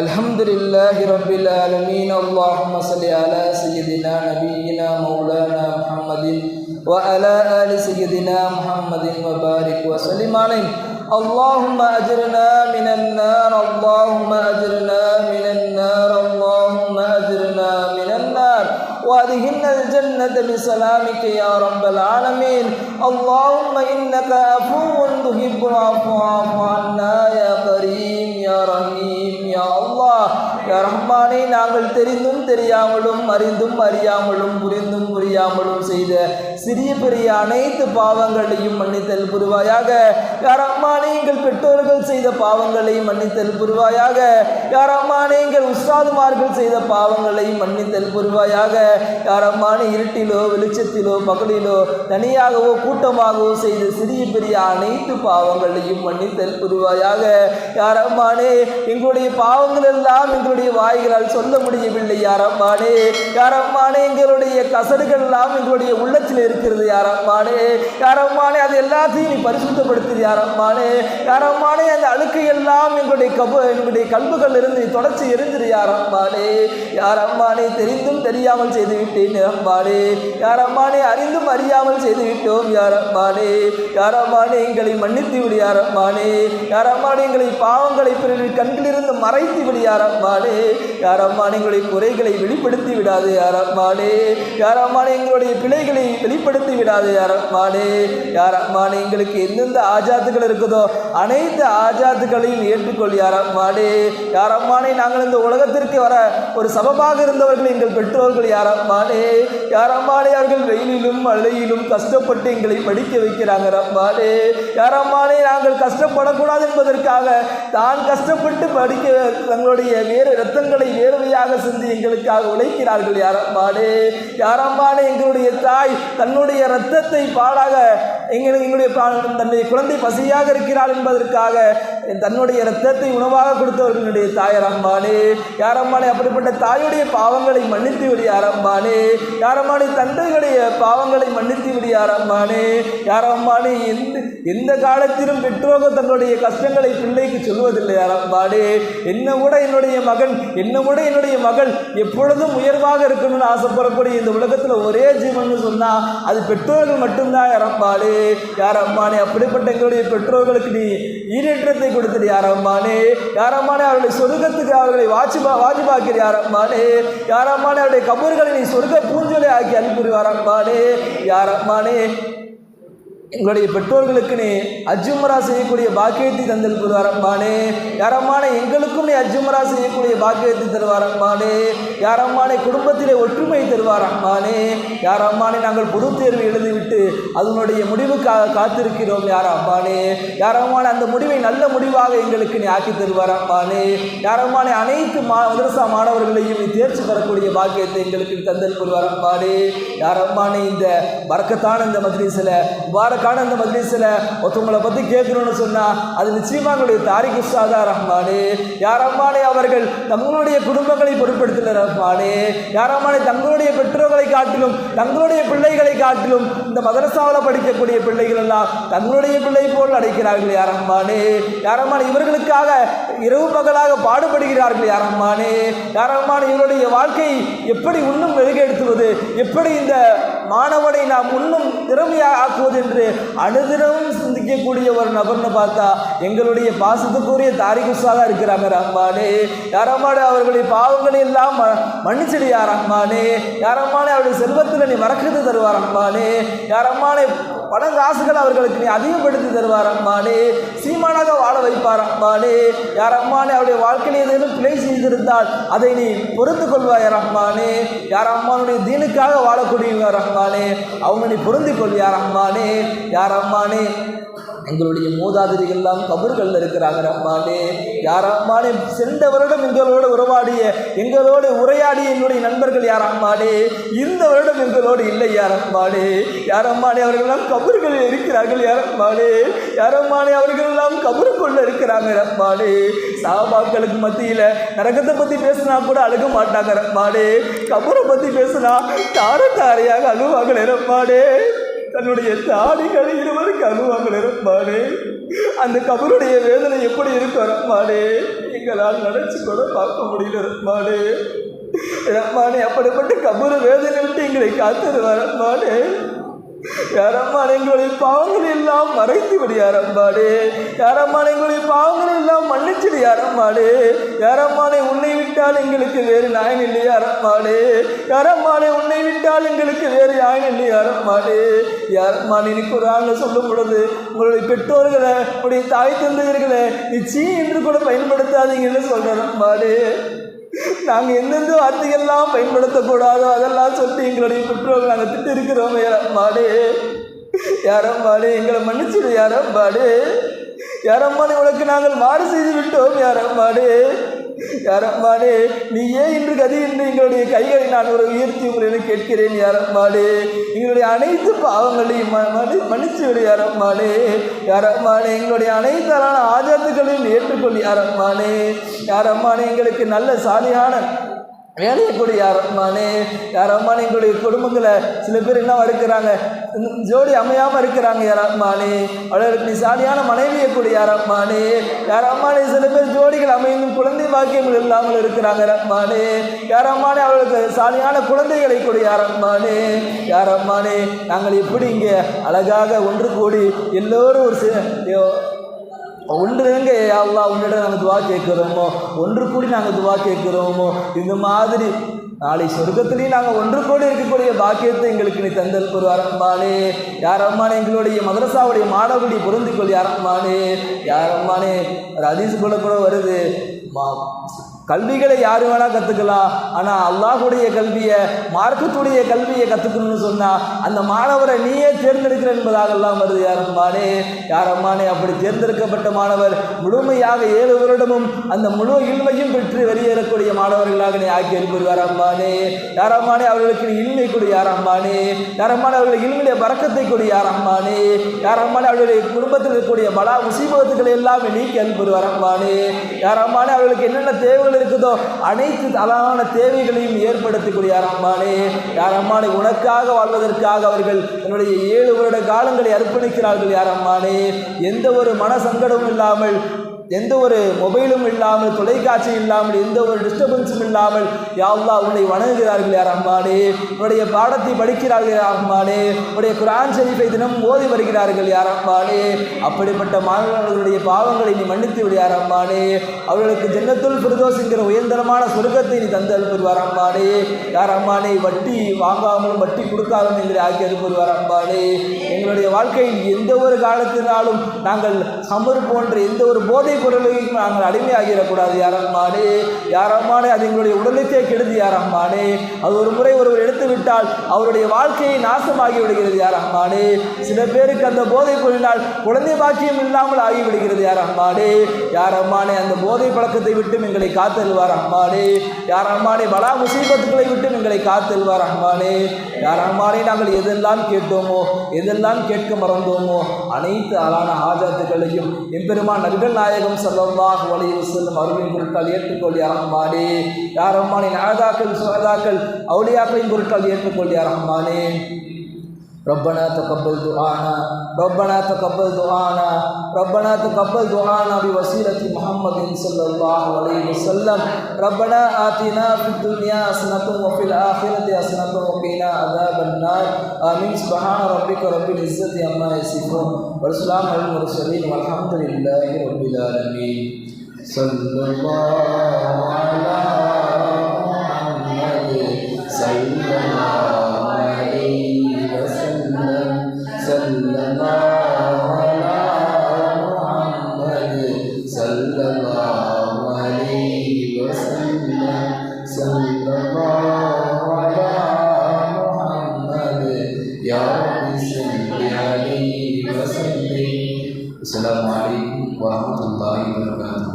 الحمد لله رب العالمين. اللهم صل على سيدنا نبينا مولانا محمد وعلى آل سيدنا محمد وبارك وسلم عليه. اللهم أجرنا من النار اللهم أجرنا من النار اللهم أجرنا من النار. وأدخلنا الجنة بسلامك يا رب العالمين. اللهم إنك عفو تحب العفو عنا يا كريم يا رحيم. ரஹ்மானை நாங்கள் தெரிந்தும் தெரியாமலும் அறிந்தும் அறியாமலும் புரிந்தும் புரியாமலும் செய்த சிறிய பெரிய அனைத்து பாவங்களையும் மன்னித்தல் புரிவாயாக. யாரம்மானே எங்கள் பெற்றோர்கள் செய்த பாவங்களை மன்னித்தல் புரிவாயாக. யாரம்மானே எங்கள் உஸ்தாதுமார்கள் செய்த பாவங்களை மன்னித்தல் புரிவாயாக. யாரம்மானே இருட்டிலோ வெளிச்சத்திலோ பகலிலோ தனியாகவோ கூட்டமாகவோ செய்த சிறிய பெரிய அனைத்து பாவங்களையும் மன்னித்தல் புரிவாயாக. யாரம்மானே எங்களுடைய பாவங்கள் எல்லாம் எங்களுடைய எங்களுடைய வாய்களால் சொல்ல முடியவில்லை யாரம்மானே. யாரம்மானே எங்களுடைய கசடுகள் எல்லாம் எங்களுடைய உள்ளத்தில் இருக்கிறது யாரம்மானே. யாரம்மானே அது எல்லாத்தையும் நீ பரிசுத்தப்படுத்துது யாரம்மானே. யாரம்மானே அந்த அழுக்கை எல்லாம் எங்களுடைய கபு எங்களுடைய கல்புகள் இருந்து நீ தொடச்சி எரிஞ்சிரு யாரம்மானே. யாரம்மானே தெரிந்தும் தெரியாமல் செய்து விட்டேன் அம்மானே. யாரம்மானே அறிந்தும் அறியாமல் செய்து விட்டோம் யாரம்மானே. யாரம்மானே எங்களை மன்னித்து விடு யாரம்மானே. யாரம்மானே எங்களை பாவங்களை பிறகு கண்களிலிருந்து மறைத்து விடு யாரம்மானே. யாரம்மானே எங்களுடைய குறைகளை வெளிப்படுத்தி விடாது யாரம்மானே யாரம்மான் எங்களுடைய பிழைகளை வெளிப்படுத்தி விடாது யாரம்மானே யாரம்மானே எங்களுக்கு எந்தெந்த ஆஜாத்துகள் இருக்குதோ அனைத்து ஆஜாத்துகளையும் ஏற்றுக்கொள் யாரம்மானே யாரம்மானே நாங்கள் இந்த உலகத்திற்கு வர ஒரு சமமாக இருந்தவர்கள் எங்கள் பெற்றோர்கள் யாரம்மானே யாரம்மானே அவர்கள் வெயிலிலும் மழையிலும் கஷ்டப்பட்டு எங்களை படிக்க வைக்கிறாங்க ரம்மானே யாரம்மானே நாங்கள் கஷ்டப்படக்கூடாது என்பதற்காக தான் கஷ்டப்பட்டு படிக்க தங்களுடைய வேறு ரத்தங்களை வேர்வையாக சிந்தி எங்களுக்காக உழைக்கிறார்கள் யாரம்பாடே யாரம்பாடே எங்களுடைய தாய் தன்னுடைய ரத்தத்தை பாடாக எங்களுக்கு எங்களுடைய தன்னுடைய குழந்தை பசியாக இருக்கிறாள் என்பதற்காக தன்னுடைய ரத்தத்தை உணவாக கொடுத்தவர்களுடைய தாய் ரம்மானே யாரம்மானே அப்படிப்பட்ட தாயுடைய பாவங்களை மன்னித்து விடு யாரம்மானே யாரம்மானே தந்தைகளுடைய பாவங்களை மன்னித்து விடு யாரம்மானே யாரம்மானே எந்த எந்த காலத்திலும் பெற்றோர்கள் தங்களுடைய கஷ்டங்களை பிள்ளைக்கு சொல்வதில்லை யாரம்மானே என்ன கூட என்னுடைய மகன் என்ன கூட என்னுடைய மகள் எப்பொழுதும் உயர்வாக இருக்கணும்னு ஆசைப்படக்கூடிய இந்த உலகத்தில் ஒரே ஜீவன் சொன்னால் அது பெற்றோர்கள் மட்டும்தான் யாரம்பாளு யார் அம்மானே? அப்படிப்பட்ட எங்களுடைய பெற்றோர்களுக்கு நீ ஈரேற்றத்தை கொடுத்தது யாரம்மானே யாரம்மானே அவருடைய சொர்க்கத்துக்கு அவர்களை வாஜிபா வாஜிபாக்கிற யாரம்மானே யாரம்மானே அவருடைய கபூர்களை நீ சொர்க்க பூஞ்சொலை ஆக்கி அனுப்பிடு யாரம்மானே எங்களுடைய பெற்றோர்களுக்கு நீ அஜுமரா செய்யக்கூடிய பாக்கியத்தை தந்தல் புரிவாரம்மானே யாரம்மானே எங்களுக்கும் நீ அஜுமரா செய்யக்கூடிய பாக்கியத்தை தருவாரம்பானே யாரம்மானே குடும்பத்திலே ஒற்றுமை தருவாரம்பானே யாரம்மானே நாங்கள் பொது தேர்வு எழுதிவிட்டு அதனுடைய முடிவுக்காக காத்திருக்கிறோம் யாரம்மானே. யாரம்மானே அந்த முடிவை நல்ல முடிவாக எங்களுக்கு நீ ஆக்கி தருவாரம்பானே யாரம்மானே அனைத்து மா மதரசா மாணவர்களையும் நீ தேர்ச்சி பெறக்கூடிய பாக்கியத்தை எங்களுக்கு தந்திருப்பது தந்தல் யாரம்மானே இந்த பறக்கத்தான இந்த மஜ்லிஸில் முபாரக்கான அந்த மஜ்லிஸில் ஒருத்தவங்களை பற்றி கேட்கணும்னு சொன்னால் அது நிச்சயமாக எங்களுடைய தாரிக் உஸ்தாதா ரஹ்மானே. யாரம்மானே அவர்கள் தங்களுடைய குடும்பங்களை பொருட்படுத்தல ரஹ்மானே. யாரம்மானே தங்களுடைய பெற்றோர்களை காட்டிலும் தங்களுடைய பிள்ளைகளை காட்டிலும் இந்த மதரசாவில் படிக்கக்கூடிய பிள்ளைகள் எல்லாம் தங்களுடைய பிள்ளை போல் அடைக்கிறார்கள் யாரம்மானே யாரம்மானே இவர்களுக்காக இரவு பகலாக பாடுபடுகிறார்கள் யாரம்மானே யாரம்மானே இவருடைய வாழ்க்கை எப்படி இன்னும் மெருகெடுத்துவது எப்படி இந்த மாணவனை நாம் இன்னும் திறமையாக ஆக்குவது என்று அனுதினமும் சிந்திக்கக்கூடிய ஒரு நபர்னு பார்த்தா எங்களுடைய பாசத்துக்குரிய தாரிகுசாக இருக்கிறாங்க ரஹ்மானே. யாரம்மானே அவர்களுடைய பாவங்களை எல்லாம் ம- யா ரஹ்மானே. யாரம்மானே அவருடைய செல்வத்தில் நீ மறக்கிறது தருவார் ரஹ்மானே. யாரம்மானே பண காசுகள் அவர்களுக்கு நீ அதிகப்படுத்தி தருவார் அம்மானே சீமானாக வாழ வைப்பார் அம்மானே யார் அம்மானே அவருடைய வாழ்க்கையில் ஏதேனும் பிழை செய்திருந்தால் அதை நீ பொறுத்து கொள்வாய் ரஹ்மானே. யார் அம்மானுடைய தீனுக்காக வாழக்கூடிய ரஹ்மான். அவங்க நீ பொருந்திக் கொள் யார் அம்மானே யார் அம்மானே எங்களுடைய மூதாதிரிகள் எல்லாம் இருக்கிறாங்க ரஹ்மானே. யார் ரஹ்மானே சென்ற வருடம் எங்களோடு உறவாடிய எங்களோடு உரையாடிய என்னுடைய நண்பர்கள் யார் இந்த வருடம் எங்களோடு இல்லை யார் அம்மாடே யார் ரஹ்மானே அவர்கள் எல்லாம் கபர்களில் இருக்கிறார்கள் யார் ரஹ்மானே. யார் ரஹ்மானே அவர்கள் எல்லாம் கபருக்குள்ள இருக்கிறாங்க ரஹ்மானே. சாபாக்களுக்கு மத்தியில் நரகத்தை பற்றி பேசினா கூட அழுக மாட்டாங்க ரஹ்மானே. கபரை பற்றி பேசினா தார தாரையாக அழுவாங்க ரஹ்மானே. தன்னுடைய தாடிகளை இருவருக்கு அழுவாங்க ரஹ்மானே அந்த கபருடைய வேதனை எப்படி இருக்கும் ரஹ்மானே? எங்களால் நினைச்சு கூட பார்க்க முடியல ரஹ்மானே. ரஹ்மானே அப்படிப்பட்ட கபூர வேதனை விட்டு எங்களை காத்தருவார் ரஹ்மானே. யாரம்மான் எங்களுடைய பாவங்கள் எல்லாம் மறைத்து விடு யாரம்மாடே யாரம்மான் எங்களுடைய பாவங்கள் எல்லாம் மன்னிச்சிடு யாரம்மாடே யாரம்மானே உன்னை விட்டால் எங்களுக்கு வேறு நாயன் இல்லை யாரம்மாடே யாரம்மானே உன்னை விட்டால் எங்களுக்கு வேறு நாயன் இல்லை யாரம்மாடே யாரம்மான் எனக்கு ஒரு ஆள் சொல்லும் பொழுது உங்களுடைய பெற்றோர்களை உங்களுடைய தாய் தந்தையர்களை நிச்சயம் என்று கூட பயன்படுத்தாதீங்கன்னு சொல்கிறம்மாடே நாங்கள் எந்தெந்த வார்த்தைகள்லாம் பயன்படுத்தக்கூடாதோ அதெல்லாம் சொல்லி எங்களுடைய பெற்றோர்கள் நாங்கள் திட்டு இருக்கிறோம் யாரம்பாடு யாரம்பாடு எங்களை மன்னிச்சிடு யாரம்பாடு யாரம்பாடு உனக்கு நாங்கள் மாறு செய்து விட்டோம் யாரம்பாடு யாரம்மாடே நீ ஏன் இன்று கதி என்று எங்களுடைய கைகளை நான் ஒரு உயர்த்தி உங்களிடம் கேட்கிறேன் யாரம்மாடே. எங்களுடைய அனைத்து பாவங்களையும் ம- மன்னிச்சு விடு யாரம்மாடே. யாரம்மாடே எங்களுடைய அனைத்தான ஆஜாத்துகளையும் ஏற்றுக்கொள் யாரம்மானே யாரம்மானே எங்களுக்கு நல்ல சாலியான வேலையை கொடு யாரம்மானே யாரம்மானே எங்களுடைய குடும்பங்களை சில பேர் என்ன இருக்கிறாங்க ஜோடி அமையாமல் இருக்கிறாங்க யாரம்மானே அவர்களுக்கு நீ சாலியான மனைவியை கொடு யாரம்மானே யாரம்மானே சில பேர் ஜோடிகள் அமையும் குழந்தை பாக்கியங்கள் இல்லாமல் இருக்கிறாங்க ரம்மானே யாரம்மானே அவர்களுக்கு சாலியான குழந்தைகளை கொடு யாரம்மானே யாரம்மானே நாங்கள் எப்படி இங்கே அழகாக ஒன்று கூடி எல்லோரும் ஒரு ஒன்று யோ- அல்லா உன்னிடம் நாங்கள் துவா கேட்குறோமோ? ஒன்று கூடி நாங்கள் துவா கேட்குறோமோ? இந்த மாதிரி நாளை சொர்க்கத்திலையும் நாங்கள் ஒன்று கூடி இருக்கக்கூடிய பாக்கியத்தை எங்களுக்கு நீ தந்தல் யார் யாரம்மானே எங்களுடைய மதரசாவுடைய மாணவடி பொருந்திக்கொள் யாரம்மானே யாரம்மானே ஒரு அதிசு கூட கூட வருது. மா கல்விகளை யார் வேணால் கற்றுக்கலாம் ஆனால் அல்லாஹுடைய கல்வியை மார்க்கத்துடைய கல்வியை கற்றுக்கணும்னு சொன்னால் அந்த மாணவரை நீயே தேர்ந்தெடுக்கிற என்பதாகலாம் வருது. யாரம்மானே யாரம்மானே அப்படி தேர்ந்தெடுக்கப்பட்ட மாணவர் முழுமையாக ஏழு வருடமும் அந்த முழு இன்மையும் பெற்று வெளியேறக்கூடிய மாணவர்களாக நீ ஆக்கி அனுப்புவார் அம்மானே. யாரம்மானே அவர்களுக்கு நீ இல்மை கொடு யாரம்மானே யாரம்மானே அவர்களுக்கு இல்மையுடைய பறக்கத்தை கொடு யாரம்மானே யாரம்மானே அவர்களுடைய குடும்பத்தில் இருக்கக்கூடிய பல முசீபத்துக்களை எல்லாமே நீக்கி அனுப்புவார் அம்மானே. யாரம்மானே அவர்களுக்கு என்னென்ன தேவைகள் இருக்குதோ அனைத்து தலான தேவைகளையும் ஏற்படுத்தக்கூடிய யாரம்மானே யாரம்மானே உனக்காக வாழ்வதற்காக அவர்கள் தன்னுடைய ஏழு வருட காலங்களை அர்ப்பணிக்கிறார்கள் யாரம்மானே. எந்த ஒரு மன சங்கடமும் இல்லாமல் எந்த ஒரு மொபைலும் இல்லாமல் தொலைக்காட்சி இல்லாமல் எந்த ஒரு டிஸ்டர்பன்ஸும் இல்லாமல் யாவ்லா உன்னை வணங்குகிறார்கள் யார் அம்மானே உன்னுடைய பாடத்தை படிக்கிறார்கள் யார் அம்மானே உன்னுடைய குரான் ஷரீஃபை தினம் ஓதி வருகிறார்கள் யார் அம்மானே அப்படிப்பட்ட மாணவர்களுடைய பாவங்களை நீ மன்னித்து விடு யார் அம்மானே அவர்களுக்கு ஜன்னத்துல் பிரதோஸ் உயர்ந்தரமான சொர்க்கத்தை நீ தந்து அனுப்புவார் அம்மானே யார் அம்மானே வட்டி வாங்காமலும் வட்டி கொடுக்காமலும் எங்களை ஆக்கி அனுப்புவார் அம்மானே எங்களுடைய வாழ்க்கையில் எந்த ஒரு காலத்தினாலும் நாங்கள் சமர் போன்ற எந்த ஒரு போதை பொருளையும் நாங்கள் அடிமையாகிடக்கூடாது யாரம்மானே யாரம்மானே அது எங்களுடைய உடலுக்கே கெடுது யாரம்மானே அது ஒரு முறை ஒருவர் எடுத்து விட்டால் அவருடைய வாழ்க்கையை நாசமாகி விடுகிறது யாரம்மானே சில பேருக்கு அந்த போதை பொருளினால் குழந்தை பாக்கியம் இல்லாமல் ஆகிவிடுகிறது யாரம்மானே யாரம்மானே அந்த போதை பழக்கத்தை விட்டும் எங்களை காத்தல்வார் அம்மானே யாரம்மானே பலா முசீபத்துக்களை விட்டும் எங்களை காத்தல்வார் அம்மானே யாரம்மானே நாங்கள் எதெல்லாம் கேட்டோமோ எதெல்லாம் கேட்க மறந்தோமோ அனைத்து அழான ஆஜாத்துக்களையும் எம்பெருமான் நபிகள் நாயகம் ஸல்லல்லாஹு அலைஹி செல்லும் அவர்களின் பொருட்கள் ஏற்றுக்கொள் யார் யாரம்மானே நாதாக்கள் சுகதாக்கள் அவுளியாக்களின் பொருட்கள் ஏற்றுக்கொள்ளி யாரம்மானே ربنا تقبل دعانا. ربنا تقبل دعانا. ربنا تقبل دعانا بوسيلة محمد صلى الله عليه وسلم. ربنا آتنا في الدنيا حسنة وفي الآخرة حسنة وقنا عذاب النار. آمين. سبحان ربك رب العزة عما يصفون. والسلام على المرسلين والحمد لله رب العالمين. صلى الله على محمد صلى biasa ini. Assalamualaikum warahmatullahi wabarakatuh.